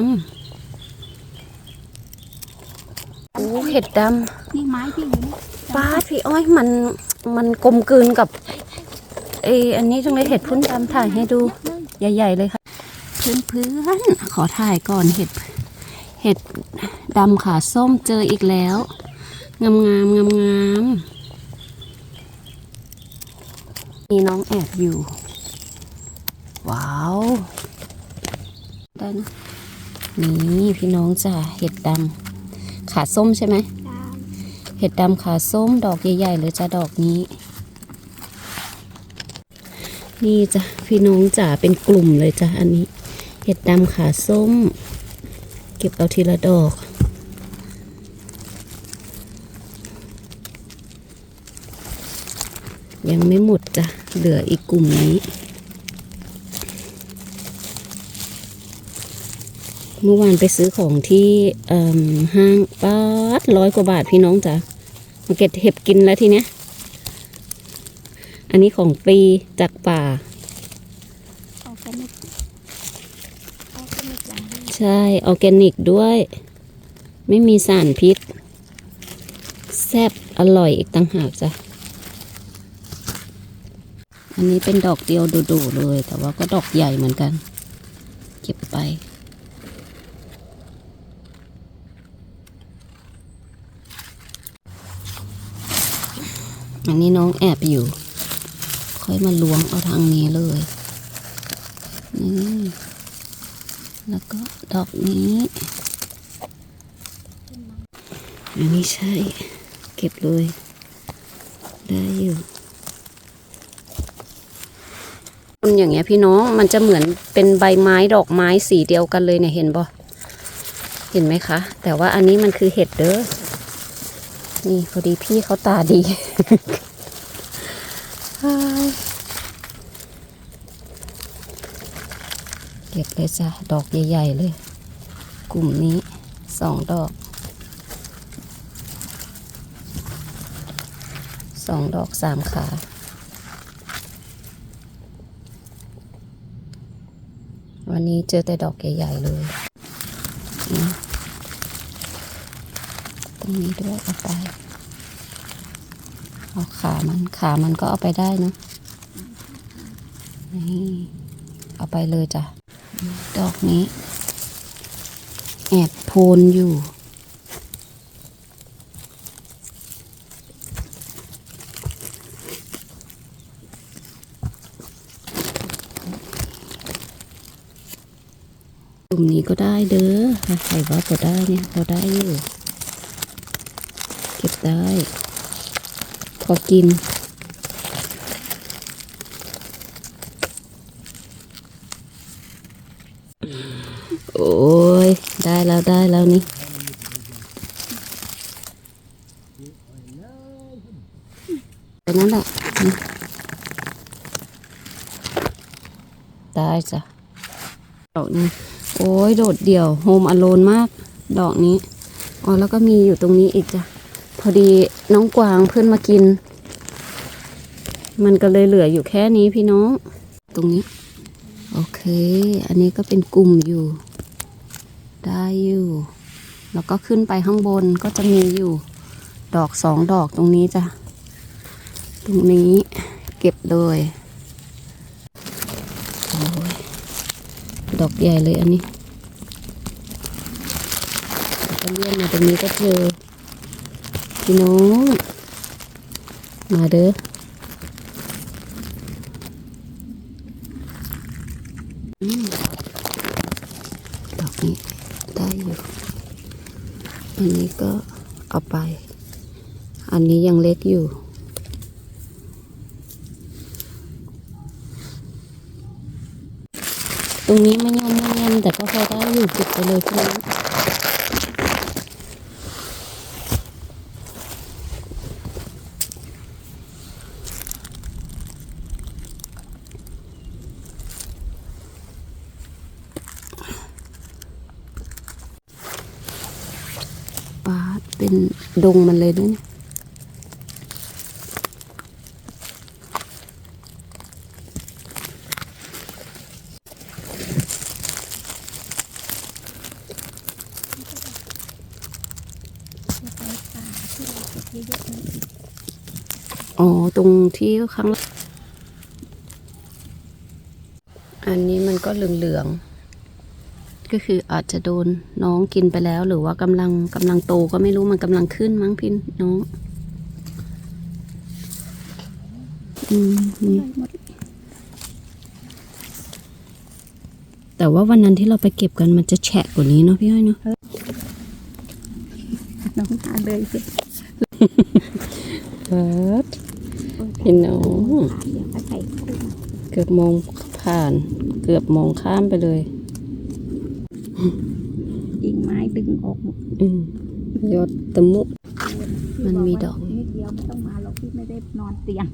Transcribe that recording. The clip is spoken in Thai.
อืมโอ้เห็ดดนี่ไม้พี่อยู่นี่ำป้าดพี่อ้อยมันมันกลมกลืนกับเอออันนี้จังเลยเห็ดพุ่นดำถ่ายให้ดูใหญ่ ๆ เลยค่ะเพื่อนเพื่อนๆขอถ่ายก่อนเห็ด เห็ดดำขาส้มเจออีกแล้ว งามงามงามงามๆมีน้องแอบอยู่ ว้าว ได้นะ นี่พี่น้องจ้ะเห็ดดำขาส้มใช่ไหมเห็ดดำขาส้มดอกใหญ่ๆเลยจ้ะดอกนี้ นี่จ้ะพี่น้องจ๋าเป็นกลุ่มเลยจ้ะอันนี้ เห็ดดำขาส้ม เก็บเอาทีละดอกยังไม่หมดจ้ะ เหลืออีกกลุ่มนี้ เมื่อวานไปซื้อของที่เอิ่มห้างป้าดร้อยกว่าบาทพี่น้องจ้ะมาเก็บเห็บกินแล้วทีเนี้ย อันนี้ของฟรีจากป่าออร์แกนิกออร์แกนิกอย่างดีใช่ออร์แกนิกด้วย ไม่มีสารพิษ แซ่บอร่อยอีกต่างหากจ้ะอันนี้เป็นดอกเดียวดูๆเลย แต่ว่าก็ดอกใหญ่เหมือนกัน เก็บไป อันนี้น้องแอบอยู่ ค่อยมาล้วงเอาทางนี้เลยนี่แล้วก็ดอกนี้ อันนี้ใช่ เก็บเลย ได้อยู่ต้นอย่างเงี้ยพี่น้องมันจะเหมือนเป็นใบไม้ดอกไม้สีเดียวกันเลยเนี่ยเห็นบ่เห็นไหมคะ แต่ว่าอันนี้มันคือเห็ดเด้อ นี่พอดีพี่เขาตาดีฮ่ายเก็บเลยจ้ะ ดอกใหญ่ ๆ เลย กลุ่มนี้สองดอกสองดอกสามขาวันนี้เจอแต่ดอกใหญ่ ๆ เลยนะต รงนี้ด้วยเอาไป เอาขามันขามันก็เอาไปได้เนอะนี่เอาไปเลยจ้ะ ดอกนี้ แอบโพนอยู่กลุ่มนี้ก็ได้เด้อค่ะใครว่าพอได้เนี่ยพอได้อยู่ เก็บได้ พอกิน โอ้ย ได้แล้วได้แล้วนี่ไปนั่นแหละได้จ้ะดอกนี้โอ้ยโดดเดี่ยวโฮมอโลนมาก ดอกนี้ อ๋อ แล้วก็มีอยู่ตรงนี้อีกจ้ะ พอดีน้องกวางเพื่อนมากิน มันก็เลยเหลืออยู่แค่นี้พี่น้อง ตรงนี้ โอเค อันนี้ก็เป็นกลุ่มอยู่ ได้อยู่ แล้วก็ขึ้นไปข้างบนก็จะมีอยู่ ดอกสองดอกตรงนี้จ้ะ ตรงนี้เก็บเลยโอ้ยดอกใหญ่เลยอันนี้เลื่อนมาตรงนี้ก็เจอ พี่น้อง มาเด้อดอกนี้ได้อยู่ อันนี้ก็เอาไป อันนี้ยังเล็กอยู่ตรงนี้ไม่ยอมไม่เย็นแต่ก็พอได้อยู่เก็บไปเลยพี่น้อง เป็นดงมันเลยด้วยเนี่ยอ๋อ ตรงที่ข้าง อันนี้มันก็เหลืองๆ ก็คืออาจจะโดนน้องกินไปแล้ว หรือว่ากำลังกำลังโตก็ไม่รู้มันกำลังขึ้นมั้งพี่น้อง อืมนี่ได้หมดแต่ว่าวันนั้นที่เราไปเก็บกันมันจะแฉะกว่านี้เนาะพี่อ้อยเนาะน้องทานเลยสิเบิร์ดพี่น้องเดี๋ยวก็ใส่กุ้งเกือบมองผ่าน เกือบมองข้ามไปเลย กิ่งไม้ดึงออกหมดอืมยอดตะมุ มันมีดอก นิดเดียวไม่ต้องมาหรอกพี่ไม่ได้นอนเตียง